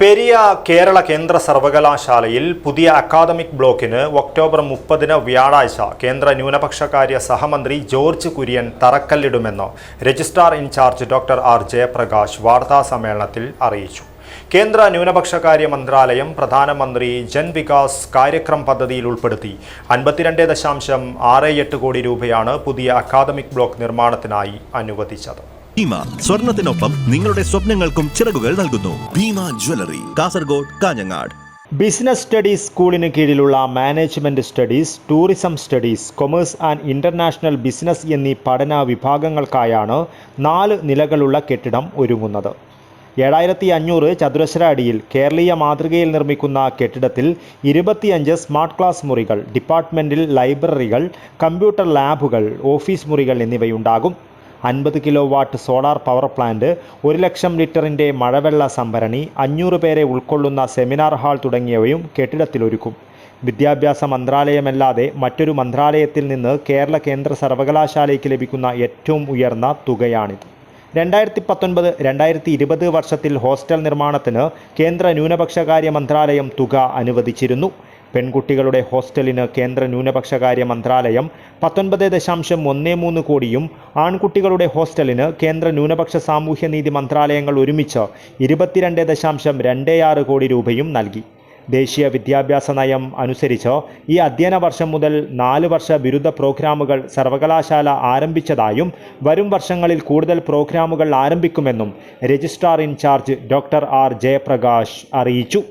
പെരിയ കേരള കേന്ദ്ര സർവകലാശാലയിൽ പുതിയ അക്കാദമിക് ബ്ലോക്കിന് ഒക്ടോബർ മുപ്പതിന് വ്യാഴാഴ്ച കേന്ദ്ര ന്യൂനപക്ഷകാര്യ സഹമന്ത്രി George Kurian തറക്കല്ലിടുമെന്ന് registrar in charge doctor R Jayaprakash വാർത്താസമ്മേളനത്തിൽ അറിയിച്ചു. കേന്ദ്ര ന്യൂനപക്ഷകാര്യ മന്ത്രാലയം പ്രധാനമന്ത്രി ജൻ വികാസ് കാര്യക്രം പദ്ധതിയിൽ ഉൾപ്പെടുത്തി അൻപത്തിരണ്ട് ദശാംശം ആറ് എട്ട് കോടി രൂപയാണ് പുതിയ അക്കാദമിക് ബ്ലോക്ക് നിർമ്മാണത്തിനായി അനുവദിച്ചത്. ഭീമ സ്വർണത്തിനൊപ്പം നിങ്ങളുടെ സ്വപ്നങ്ങൾക്കും ചിറകുകൾ നൽകുന്നു. Bhima jewellery. Kasaragod Kanhangad. Business studies സ്കൂളിന് കീഴിലുള്ള management studies tourism studies commerce and international business എന്നീ പഠന വിഭാഗങ്ങൾക്കായാണ് നാല് നിലകളുള്ള കെട്ടിടം ഒരുങ്ങുന്നത്. ഏഴായിരത്തി അഞ്ഞൂറ് ചതുരശ്ര അടിയിൽ കേരളീയ മാതൃകയിൽ നിർമ്മിക്കുന്ന കെട്ടിടത്തിൽ ഇരുപത്തിയഞ്ച് സ്മാർട്ട് ക്ലാസ് മുറികൾ ഡിപ്പാർട്ട്മെന്റിൽ ലൈബ്രറികൾ കമ്പ്യൂട്ടർ ലാബുകൾ ഓഫീസ് മുറികൾ എന്നിവയുണ്ടാകും. അൻപത് kilo watt solar power plant ഒരു ലക്ഷം ലിറ്ററിന്റെ മഴവെള്ള സംഭരണി അഞ്ഞൂറ് പേരെ ഉൾക്കൊള്ളുന്ന സെമിനാർ ഹാൾ തുടങ്ങിയവയും കെട്ടിടത്തിലൊരുക്കും. വിദ്യാഭ്യാസ മന്ത്രാലയമല്ലാതെ മറ്റൊരു മന്ത്രാലയത്തിൽ നിന്ന് കേരള കേന്ദ്ര സർവകലാശാലയ്ക്ക് ലഭിക്കുന്ന ഏറ്റവും ഉയർന്ന തുകയാണിത്. രണ്ടായിരത്തി പത്തൊൻപത് രണ്ടായിരത്തി ഇരുപത് വർഷത്തിൽ ഹോസ്റ്റൽ നിർമ്മാണത്തിന് കേന്ദ്ര ന്യൂനപക്ഷകാര്യ മന്ത്രാലയം തുക അനുവദിച്ചിരുന്നു. പെൺകുട്ടികളുടെ ഹോസ്റ്റലിന് കേന്ദ്ര ന്യൂനപക്ഷകാര്യ മന്ത്രാലയം പത്തൊൻപത് ദശാംശം ഒന്ന് മൂന്ന് കോടിയും ആൺകുട്ടികളുടെ ഹോസ്റ്റലിന് കേന്ദ്ര ന്യൂനപക്ഷ സാമൂഹ്യനീതി മന്ത്രാലയങ്ങൾ ഒരുമിച്ച് ഇരുപത്തിരണ്ട് ദശാംശം രണ്ട് ആറ് കോടി രൂപയും നൽകി. ദേശീയ വിദ്യാഭ്യാസ നയം അനുസരിച്ച് ഈ അധ്യയന വർഷം മുതൽ നാല് വർഷ ബിരുദ പ്രോഗ്രാമുകൾ സർവകലാശാല ആരംഭിച്ചതായും വരും വർഷങ്ങളിൽ കൂടുതൽ പ്രോഗ്രാമുകൾ ആരംഭിക്കുമെന്നും registrar in charge doctor R Jayaprakash അറിയിച്ചു.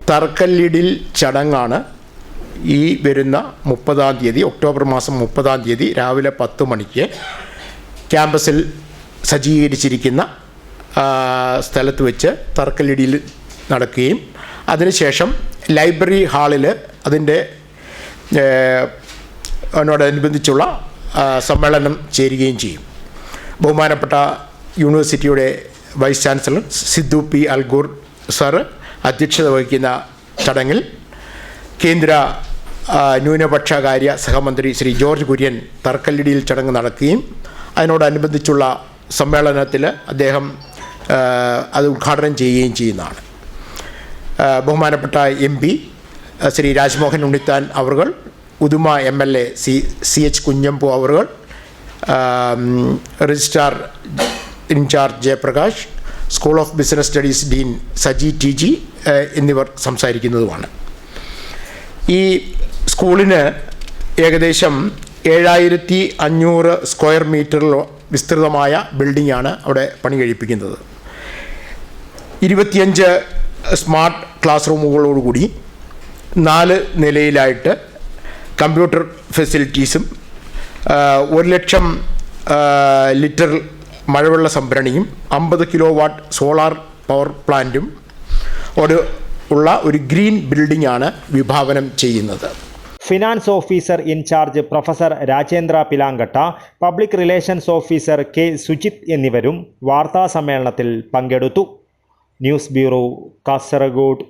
തറക്കല്ലിടിൽ ചടങ്ങാണ് ഈ വരുന്ന മുപ്പതാം തീയതി ഒക്ടോബർ മാസം മുപ്പതാം തീയതി രാവിലെ പത്ത് മണിക്ക് ക്യാമ്പസിൽ സജ്ജീകരിച്ചിരിക്കുന്ന സ്ഥലത്ത് വെച്ച് തറക്കല്ലിടിയിൽ നടക്കുകയും അതിനുശേഷം ലൈബ്രറി ഹാളിൽ അതിന്റെ അതിനോടനുബന്ധിച്ചുള്ള സമ്മേളനം ചേരുകയും ചെയ്യും. ബഹുമാനപ്പെട്ട യൂണിവേഴ്സിറ്റിയുടെ vice chancellor Siddhu P Algur sir അധ്യക്ഷത വഹിക്കുന്ന ചടങ്ങിൽ കേന്ദ്ര ന്യൂനപക്ഷകാര്യ സഹമന്ത്രി ശ്രീ ജോർജ് കുര്യൻ തർക്കല്ലിടിയിൽ ചടങ്ങ് നടക്കുകയും അതിനോടനുബന്ധിച്ചുള്ള സമ്മേളനത്തിൽ അദ്ദേഹം അത് ഉദ്ഘാടനം ചെയ്യുകയും ചെയ്യുന്നതാണ്. ബഹുമാനപ്പെട്ട എം പി ശ്രീ രാജ്മോഹൻ ഉണ്ണിത്താൻ അവർകൾ Uduma M L A C C H Kunhambu അവർകൾ registrar in charge Jayaprakash school of business studies dean Saji T G എന്നിവർ സംസാരിക്കുന്നതുമാണ്. ഈ സ്കൂളിന് ഏകദേശം ഏഴായിരത്തി അഞ്ഞൂറ് സ്ക്വയർ മീറ്ററിൽ വിസ്തൃതമായ ബിൽഡിംഗാണ് അവിടെ പണി കഴിപ്പിക്കുന്നത്. ഇരുപത്തിയഞ്ച് സ്മാർട്ട് ക്ലാസ് റൂമുകളോടുകൂടി നാല് നിലയിലായിട്ട് കമ്പ്യൂട്ടർ ഫെസിലിറ്റീസും ഒരു ലക്ഷം ലിറ്റർ മഴവെള്ള സംഭരണിയും അമ്പത് കിലോ വാട്ട് സോളാർ പവർ പ്ലാന്റും ഒരു ഉള്ള ഒരു ഗ്രീൻ ബിൽഡിംഗ് ആണ് വിഭാവനം ചെയ്യുന്നത്. Finance officer in charge professor Rajendra Pilankatta public relations officer K Sujith എന്നിവരും വാർത്താ സമ്മേളനത്തിൽ പങ്കെടുത്തു. News bureau Kasaragod.